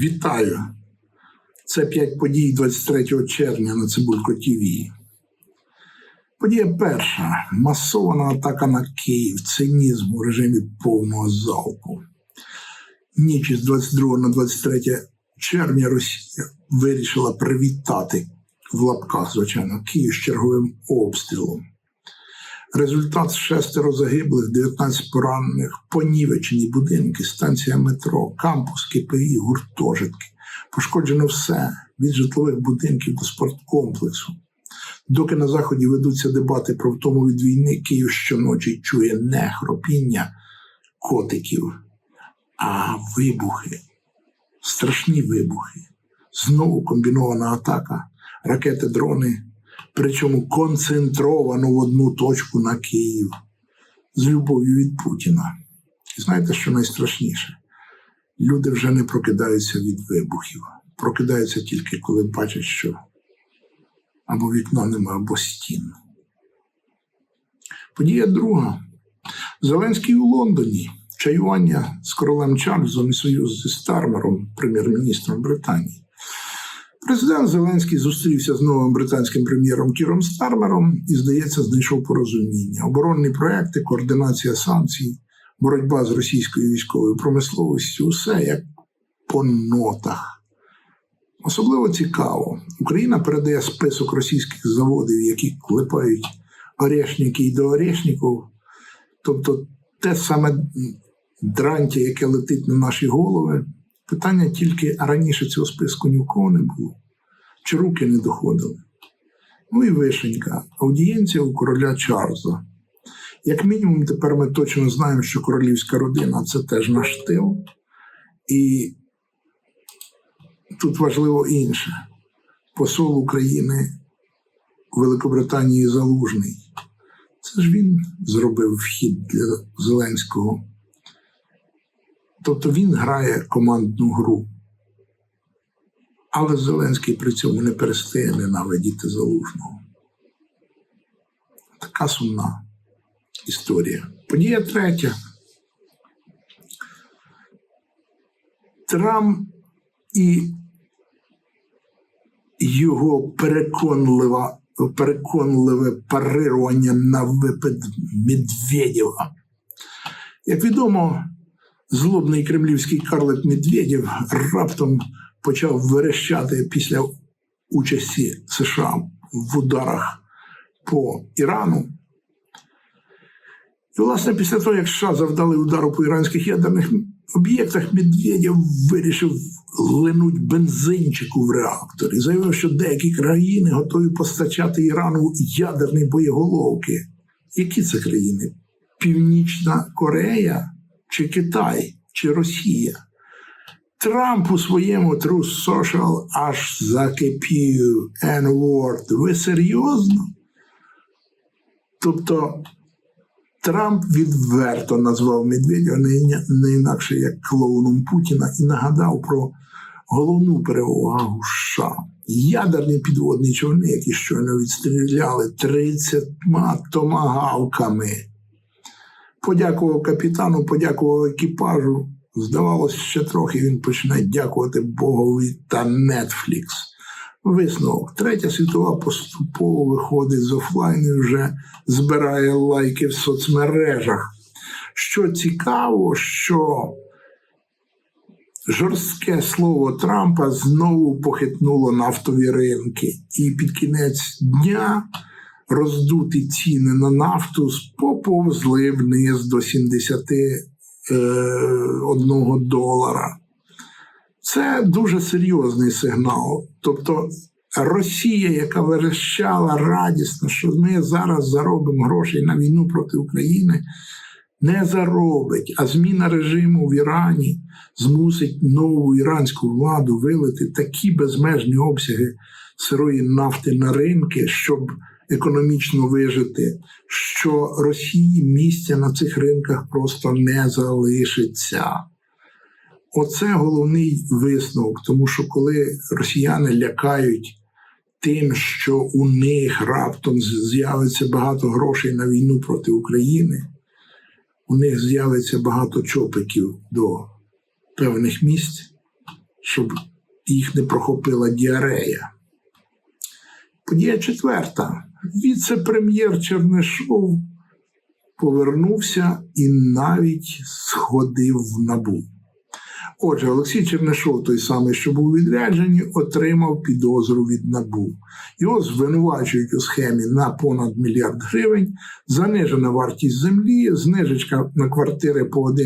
Вітаю! Це п'ять подій 23 червня на Цибулько ТВ. Подія перша масована атака на Київ, цинізм у режимі повного залпу. Ніч із 22 на 23 червня Росія вирішила привітати в лапках, звичайно, Київ з черговим обстрілом. Результат шестеро загиблих, 19 поранених, понівечені будинки, станція метро, кампус, КПІ, гуртожитки. Пошкоджено все від житлових будинків до спорткомплексу. Доки на заході ведуться дебати про втому від війни, Київ щоночі чує не хропіння котиків, а вибухи, страшні вибухи. Знову комбінована атака, ракети, дрони причому концентровано в одну точку на Київ з любов'ю від Путіна. І знаєте, що найстрашніше? Люди вже не прокидаються від вибухів, прокидаються тільки коли бачать, що або вікна нема, або стін. Подія друга. Зеленський у Лондоні. Чаювання з королем Чарльзом і союз зі Стармером, прем'єр-міністром Британії. Президент Зеленський зустрівся з новим британським прем'єром Кіром Стармером і, здається, знайшов порозуміння. Оборонні проекти, координація санкцій, боротьба з російською військовою промисловістю усе як по нотах. Особливо цікаво, Україна передає список російських заводів, які клепають орешники і до орешників, тобто те саме дрантя, яке летить на наші голови. Питання тільки раніше цього списку ні в кого не було, чи руки не доходили. Ну і вишенька, аудієнція у короля Чарльза. Як мінімум, тепер ми точно знаємо, що королівська родина це теж наш тил. І тут важливо інше: посол України у Великобританії Залужний. Це ж він зробив вхід для Зеленського. Тобто він грає командну гру. Але Зеленський при цьому не перестає ненавидіти залужного. Така сумна історія. Подія третя. Трамп і його переконлива, переконливе парирування на випад Медведєва. Як відомо, злобний кремлівський карлик Медведєв раптом почав верещати після участі США в ударах по Ірану. І, власне, після того, як США завдали удару по іранських ядерних об'єктах, Медведєв вирішив линуть бензинчику в реактор і заявив, що деякі країни готові постачати Ірану ядерні боєголовки. Які це країни? Північна Корея чи Китай чи Росія? Трамп у своєму True Social аж закипів N-word. Ви серйозно? Тобто Трамп відверто назвав Медведєва не, не інакше як клоуном Путіна і нагадав про головну перевагу США. Ядерні підводні човни, які щойно відстріляли 30 томагавками. Подякував капітану, подякував екіпажу. Здавалося, ще трохи він почне дякувати Богові та Netflix. Висновок. Третя світова поступово виходить з офлайну і вже збирає лайки в соцмережах. Що цікаво, що жорстке слово Трампа знову похитнуло нафтові ринки, і під кінець дня роздуті ціни на нафту поповзли вниз до 71 долара. Це дуже серйозний сигнал. Тобто Росія, яка верещала радісно, що ми зараз заробимо грошей на війну проти України, не заробить, а зміна режиму в Ірані змусить нову іранську владу вилити такі безмежні обсяги сирої нафти на ринки, щоб економічно вижити, що Росії місця на цих ринках просто не залишиться. Оце головний висновок, тому що коли росіяни лякають тим, що у них раптом з'явиться багато грошей на війну проти України, у них з'явиться багато чопиків до певних місць, щоб їх не прохопила діарея. Подія четверта. Віце-прем'єр Чернишов повернувся і навіть сходив в набу. Отже, Олексій Чернишов, той самий, що був відряджений, отримав підозру від набу. Його звинувачують у схемі на понад мільярд гривень, занижена вартість землі, знижечка на квартири по 1,8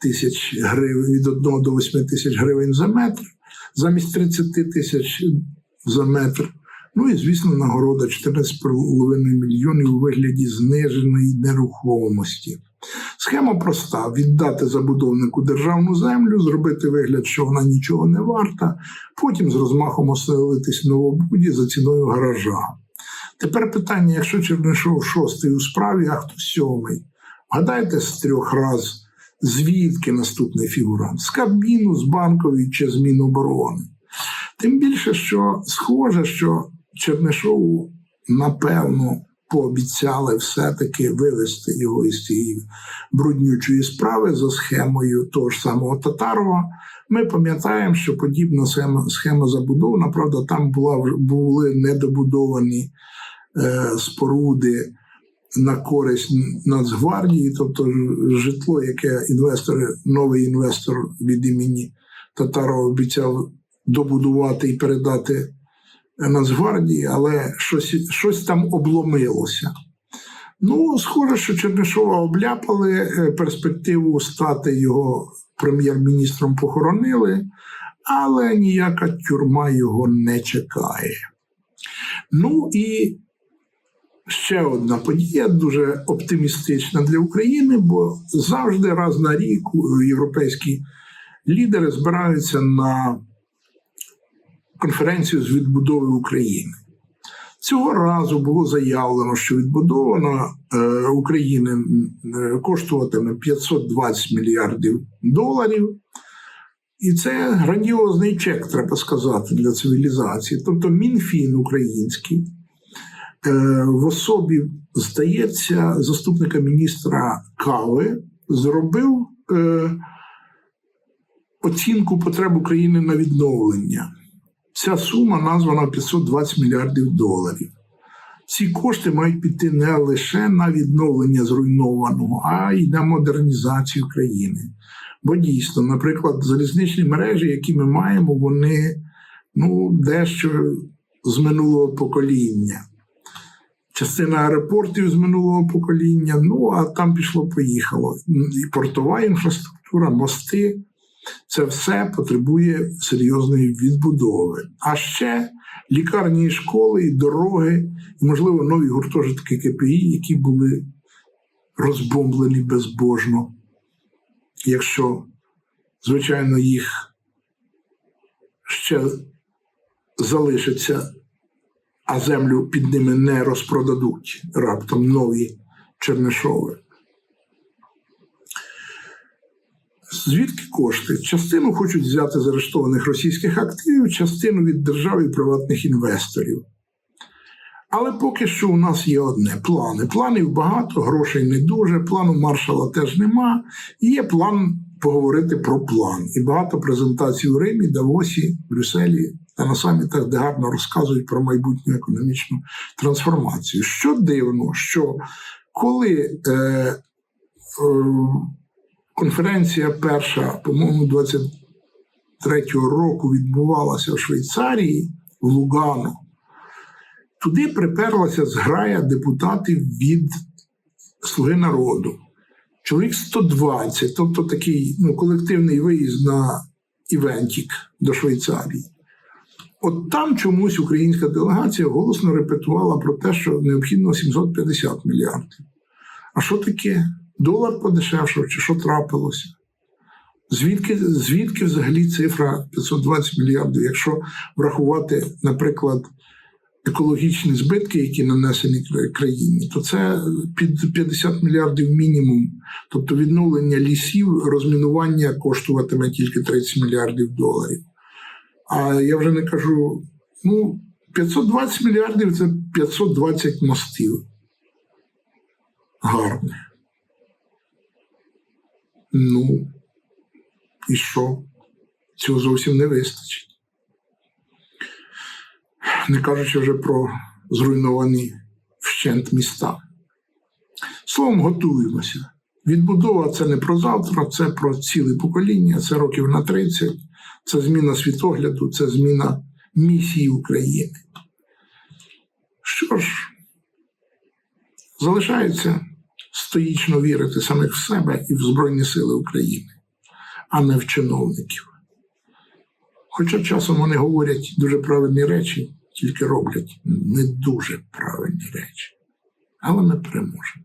тисяч гривень від 1 до 8 тисяч гривень за метр, замість 30 тисяч за метр. Ну і, звісно, нагорода 14,5 мільйонів у вигляді зниженої нерухомості. Схема проста: віддати забудовнику державну землю, зробити вигляд, що вона нічого не варта, потім з розмахом оселитись в новобуді за ціною гаража. Тепер питання: якщо Чернишов шостий у справі, а хто сьомий? Гадайте з трьох раз, звідки наступний фігурант? З Кабміну, з банкової чи з Міноборони. Тим більше, що схоже, що Чернишову, напевно, пообіцяли все-таки вивести його із цієї бруднючої справи за схемою того ж самого Татарова. Ми пам'ятаємо, що подібна схема, схема забудована, правда, там була, були недобудовані е, споруди на користь Нацгвардії, тобто житло, яке інвестор, новий інвестор від імені Татарова обіцяв добудувати і передати Нацгвардії, але щось, щось там обломилося. Ну, схоже, що Чернишова обляпали е, перспективу стати його прем'єр-міністром похоронили, але ніяка тюрма його не чекає. Ну і ще одна подія дуже оптимістична для України, бо завжди раз на рік європейські лідери збираються на конференцію з відбудови України. Цього разу було заявлено, що відбудова е, України е, коштуватиме 520 мільярдів доларів. І це грандіозний чек, треба сказати, для цивілізації. Тобто Мінфін український е, в особі, здається, заступника міністра Кави зробив оцінку потреб України на відновлення. Ця сума названа 520 мільярдів доларів. Ці кошти мають піти не лише на відновлення зруйнованого, а й на модернізацію країни. Бо дійсно, наприклад, залізничні мережі, які ми маємо, вони ну, дещо з минулого покоління. Частина аеропортів з минулого покоління, ну а там пішло-поїхало. І портова інфраструктура, мости. Це все потребує серйозної відбудови. А ще лікарні і школи, і дороги, і, можливо, нові гуртожитки КПІ, які були розбомблені безбожно. Якщо, звичайно, їх ще залишиться, а землю під ними не розпродадуть раптом нові Чернишови. Звідки кошти? Частину хочуть взяти з арештованих російських активів, частину від держави і приватних інвесторів. Але поки що у нас є одне плани. Планів багато, грошей не дуже, плану маршала теж нема. Є план поговорити про план. І багато презентацій у Римі, Давосі, Брюсселі та на самітах, де гарно розказують про майбутню економічну трансформацію. Що дивно, що коли е, е, конференція перша, по-моєму, 23-го року відбувалася в Швейцарії, в Лугано. Туди приперлася зграя депутатів від Слуги народу. Чоловік 120, тобто такий ну, колективний виїзд на Івентік до Швейцарії. От там чомусь українська делегація голосно репетувала про те, що необхідно 750 мільярдів. А що таке? Долар подешевшав, чи що трапилося? Звідки звідки взагалі цифра 520 мільярдів, якщо врахувати, наприклад, екологічні збитки, які нанесені країні, то це під 50 мільярдів мінімум. Тобто відновлення лісів, розмінування коштуватиме тільки 30 мільярдів доларів. А я вже не кажу, ну, 520 мільярдів це 520 мостів. Гарно. Ну, і що? Цього зовсім не вистачить. Не кажучи вже про зруйновані вщент міста. Словом, готуємося. Відбудова це не про завтра, це про ціле покоління, це років на 30, це зміна світогляду, це зміна місії України. Що ж, залишається стоїчно вірити самих в себе і в Збройні Сили України, а не в чиновників. Хоча часом вони говорять дуже правильні речі, тільки роблять не дуже правильні речі. Але ми переможемо.